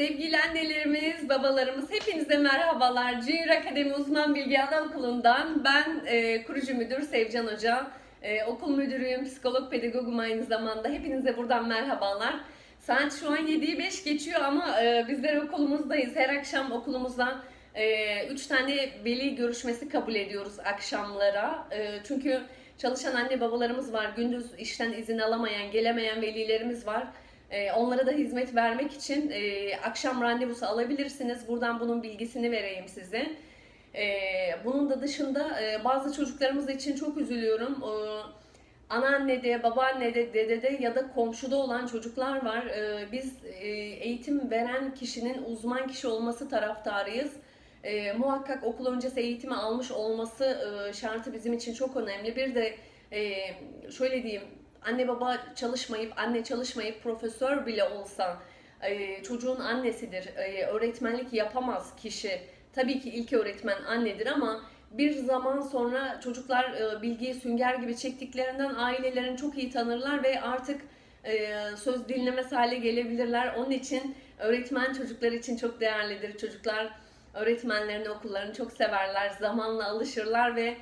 Sevgili annelerimiz, babalarımız hepinize merhabalar. Junior Akademi Uzman Bilgi Anaokulu'ndan ben e, kurucu müdür Sevcan Hoca. E, okul müdürüyüm, psikolog pedagogum aynı zamanda. Hepinize buradan merhabalar. Saat şu an 7'yi 5 geçiyor ama e, bizler okulumuzdayız. Her akşam okulumuzda 3 tane veli görüşmesi kabul ediyoruz akşamlara. E, çünkü çalışan anne babalarımız var. Gündüz işten izin alamayan, gelemeyen velilerimiz var. Ee, Onlara da hizmet vermek için e, akşam randevusu alabilirsiniz. Buradan bunun bilgisini vereyim size. Ee, Bunun da dışında e, bazı çocuklarımız için çok üzülüyorum. Ee, Anneannede, babaannede, dedede ya da komşuda olan çocuklar var. Ee, Biz e, eğitim veren kişinin uzman kişi olması taraftarıyız. E, muhakkak okul öncesi eğitimi almış olması e, şartı bizim için çok önemli. Bir de e, şöyle diyeyim, anne baba çalışmayıp, anne çalışmayıp profesör bile olsa e, çocuğun annesidir. E, öğretmenlik yapamaz kişi. Tabii ki ilk öğretmen annedir ama bir zaman sonra çocuklar e, bilgiyi sünger gibi çektiklerinden ailelerini çok iyi tanırlar ve artık söz dinlemez hale gelebilirler. Onun için öğretmen çocuklar için çok değerlidir. Çocuklar öğretmenlerini, okullarını çok severler, zamanla alışırlar ve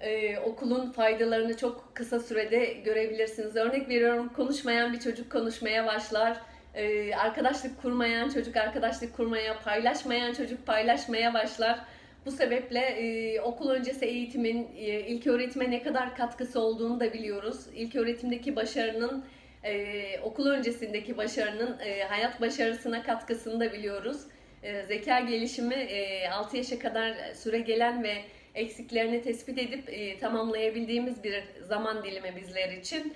e, okulun faydalarını çok kısa sürede görebilirsiniz. Örnek veriyorum konuşmayan bir çocuk konuşmaya başlar. E, arkadaşlık kurmayan çocuk arkadaşlık kurmaya, paylaşmayan çocuk paylaşmaya başlar. Bu sebeple e, okul öncesi eğitimin e, ilk öğretime ne kadar katkısı olduğunu da biliyoruz. İlk öğretimdeki başarının e, okul öncesindeki başarının e, hayat başarısına katkısını da biliyoruz. E, zeka gelişimi e, 6 yaşa kadar süre gelen ve eksiklerini tespit edip e, tamamlayabildiğimiz bir zaman dilimi bizler için.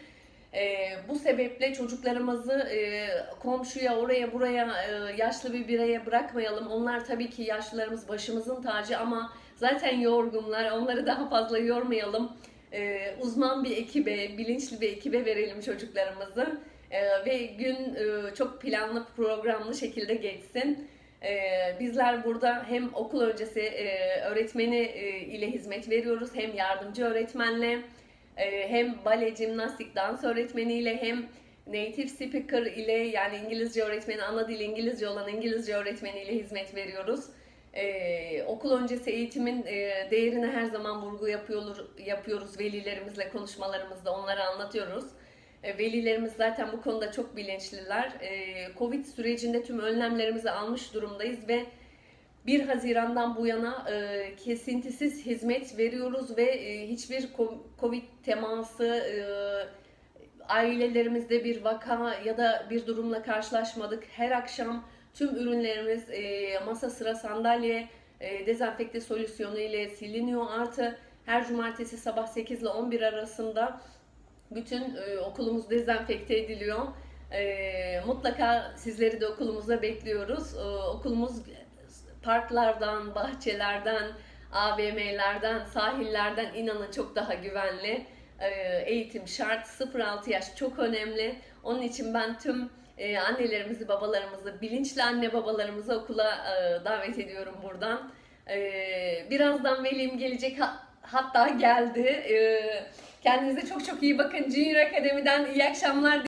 E, bu sebeple çocuklarımızı e, komşuya, oraya, buraya, e, yaşlı bir bireye bırakmayalım. Onlar tabii ki yaşlılarımız başımızın tacı ama zaten yorgunlar. Onları daha fazla yormayalım. E, uzman bir ekibe, bilinçli bir ekibe verelim çocuklarımızı. E, ve gün e, çok planlı, programlı şekilde geçsin. Ee, bizler burada hem okul öncesi e, öğretmeni e, ile hizmet veriyoruz hem yardımcı öğretmenle e, hem bale, jimnastik, dans öğretmeniyle hem native speaker ile yani İngilizce öğretmeni, ana dil İngilizce olan İngilizce öğretmeniyle hizmet veriyoruz. Ee, okul öncesi eğitimin e, değerine her zaman vurgu yapıyoruz, velilerimizle konuşmalarımızda onlara anlatıyoruz. E, Velilerimiz zaten bu konuda çok bilinçliler. E, Covid sürecinde tüm önlemlerimizi almış durumdayız ve 1 Haziran'dan bu yana e, kesintisiz hizmet veriyoruz ve hiçbir Covid teması, ailelerimizde bir vaka ya da bir durumla karşılaşmadık. Her akşam tüm ürünlerimiz masa sıra sandalye e, dezenfekte solüsyonu ile siliniyor. Artı her cumartesi sabah 8 ile 11 arasında bütün e, okulumuz dezenfekte ediliyor. E, mutlaka sizleri de okulumuza bekliyoruz. E, okulumuz parklardan, bahçelerden, AVM'lerden, sahillerden inanın çok daha güvenli. E, eğitim şart. 0-6 yaş çok önemli. Onun için ben tüm e, annelerimizi, babalarımızı, bilinçli anne babalarımızı okula e, davet ediyorum buradan. E, birazdan velim gelecek. Ha- hatta geldi. E, kendinize çok çok iyi bakın. Junior Akademi'den iyi akşamlar